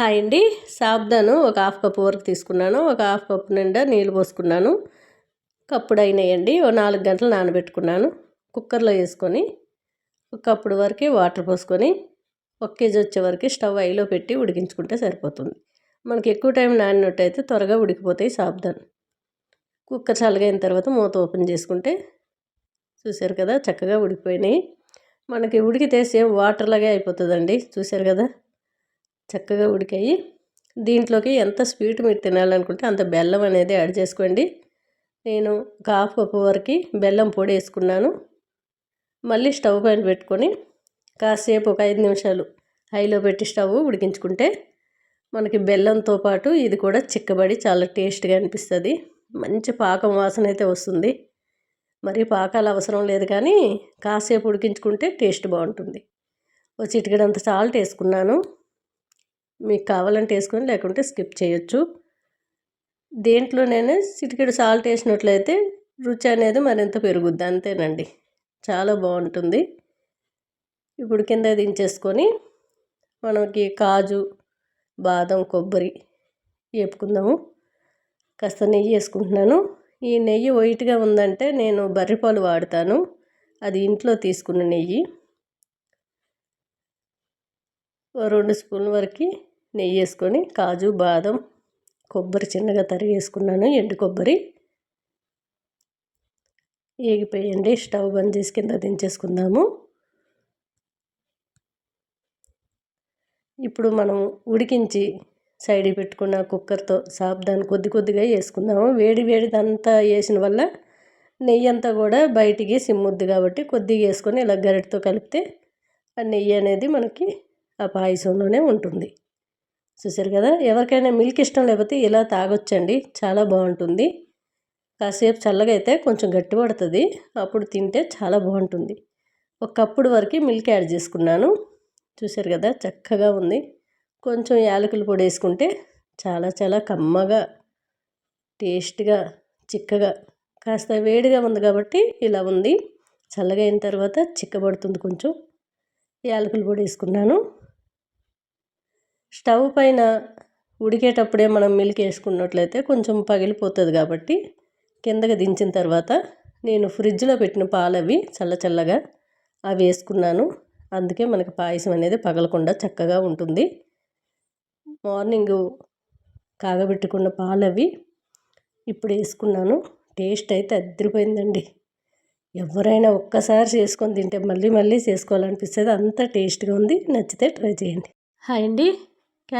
Hi అండి. సాబ్దాను ఒక half cup వరకు తీసుకున్నాను. ఒక హాఫ్ కప్ నిండా నీళ్ళు పోసుకున్నాను. కప్పుడు అయినాయండి ఓ నాలుగు గంటలు నానబెట్టుకున్నాను. కుక్కర్లో వేసుకొని ఒక కప్పుడు వరకు వాటర్ పోసుకొని ఒక కేజీ వచ్చే వరకు స్టవ్ ఐలో పెట్టి ఉడికించుకుంటే సరిపోతుంది. మనకి ఎక్కువ టైం నానినట్టయితే త్వరగా ఉడికిపోతాయి సాబ్దాన్. కుక్కర్ చల్లగైన తర్వాత మూత ఓపెన్ చేసుకుంటే చూశారు కదా చక్కగా ఉడికిపోయినాయి. మనకి ఉడికితే సేమ్ వాటర్ లాగే అయిపోతుందండి. చూశారు కదా? చక్కగా ఉడికాయి. దీంట్లోకి ఎంత స్వీట్ మీరు తినాలనుకుంటే అంత బెల్లం అనేది యాడ్ చేసుకోండి. నేను ఒక హాఫ్ కప్ వరకు బెల్లం పొడి వేసుకున్నాను. మళ్ళీ స్టవ్ పైన పెట్టుకొని కాసేపు ఒక ఐదు నిమిషాలు హైలో పెట్టి స్టవ్ ఉడికించుకుంటే మనకి బెల్లంతో పాటు ఇది కూడా చిక్కబడి చాలా టేస్ట్గా అనిపిస్తుంది. మంచి పాకం వాసన అయితే వస్తుంది. మరి పాకాలు అవసరం లేదు కానీ కాసేపు ఉడికించుకుంటే టేస్ట్ బాగుంటుంది. ఒక చిటికడంత సాల్ట్ వేసుకున్నాను. మీకు కావాలంటే వేసుకొని లేకుంటే స్కిప్ చేయొచ్చు. దేంట్లోనైనా చిటికెడు సాల్ట్ వేసినట్లయితే రుచి అనేది మరింత పెరుగుద్ది అంతేనండి. చాలా బాగుంటుంది. ఇప్పుడు కింద దించేసుకొని మనకి కాజు బాదం కొబ్బరి వేపుకుందాము. కాస్త నెయ్యి వేసుకుంటున్నాను. ఈ నెయ్యి వైట్గా ఉందంటే నేను బర్రెపాలు వాడతాను. అది ఇంట్లో తీసుకున్న నెయ్యి. రెండు స్పూన్ల వరకు నెయ్యి వేసుకొని కాజు బాదం కొబ్బరి చిన్నగా తరిగి వేసుకున్నాను. ఎండు కొబ్బరి ఏగిపోయండి స్టవ్ బంద్ చేసి కింద దించేసుకుందాము. ఇప్పుడు మనం ఉడికించి సైడ్ పెట్టుకున్న కుక్కర్తో సాబ్దాన్ని కొద్ది కొద్దిగా వేసుకుందాము. వేడి వేడిదంతా వేసిన వల్ల నెయ్యి అంతా కూడా బయటికి సిమ్ముద్ది కాబట్టి కొద్దిగా వేసుకొని ఇలా గరిటతో కలిపితే ఆ నెయ్యి అనేది మనకి ఆ పాయసంలోనే ఉంటుంది. చూసారు కదా? ఎవరికైనా మిల్క్ ఇష్టం లేకపోతే ఇలా తాగొచ్చండి. చాలా బాగుంటుంది. కాసేపు చల్లగా అయితే కొంచెం గట్టి పడుతుంది. అప్పుడు తింటే చాలా బాగుంటుంది. ఒక కప్పుడు వరకు మిల్క్ యాడ్ చేసుకున్నాను. చూసారు కదా? చక్కగా ఉంది. కొంచెం యాలకులు పొడి వేసుకుంటే చాలా చాలా కమ్మగా టేస్ట్గా చిక్కగా కాస్త వేడిగా ఉంది కాబట్టి ఇలా ఉంది. చల్లగా అయిన తర్వాత చిక్కబడుతుంది కొంచెం. యాలకులు పొడి వేసుకున్నాను. స్టవ్ పైన ఉడికేటప్పుడే మనం మిల్క్ వేసుకున్నట్లయితే కొంచెం పగిలిపోతుంది కాబట్టి కిందకి దించిన తర్వాత నేను ఫ్రిడ్జ్లో పెట్టిన పాలు అవి చల్ల చల్లగా అవి వేసుకున్నాను. అందుకే మనకి పాయసం అనేది పగలకుండా చక్కగా ఉంటుంది. మార్నింగ్ కాగబెట్టుకున్న పాలు అవి ఇప్పుడు వేసుకున్నాను. టేస్ట్ అయితే అద్దరిపోయిందండి ఎవరైనా ఒక్కసారి చేసుకొని తింటే మళ్ళీ మళ్ళీ చేసుకోవాలనిపిస్తుంది. అంత టేస్ట్గా ఉంది. నచ్చితే ట్రై చేయండి. హాయ్ అండి.